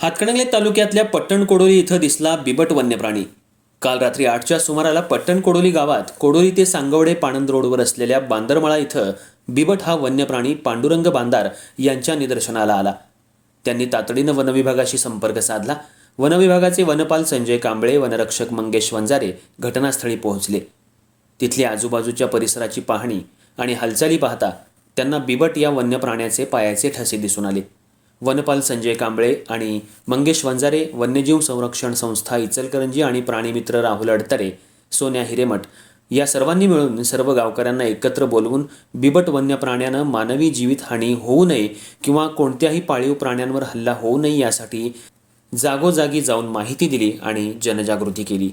हातकणंगले तालुक्यातल्या पट्टण कोडोली इथं दिसला बिबट वन्य प्राणी काल रात्री आठच्या सुमाराला पट्टण कोडोली गावात कोडोली ते सांगवडे पाणंद रोडवर असलेल्या बांदरमळा इथं बिबट हा वन्य प्राणी पांडुरंग बांदार यांच्या निदर्शनाला आला. त्यांनी तातडीनं वनविभागाशी संपर्क साधला. वनविभागाचे वनपाल संजय कांबळे वनरक्षक मंगेश वंजारे घटनास्थळी पोहोचले. तिथली आजूबाजूच्या परिसराची पाहणी आणि हालचाली पाहता त्यांना बिबट या वन्य प्राण्याचे पायाचे ठसे दिसून आले. वनपाल संजय कांबळे आणि मंगेश वंजारे वन्यजीव संरक्षण संस्था इचलकरंजी आणि प्राणीमित्र राहुल अडतरे सोन्या हिरेमठ या सर्वांनी मिळून सर्व गावकऱ्यांना एकत्र बोलवून बिबट वन्य प्राण्यानं मानवी जीवितहानी होऊ नये किंवा कोणत्याही पाळीव प्राण्यांवर हल्ला होऊ नये यासाठी जागोजागी जाऊन माहिती दिली आणि जनजागृती केली.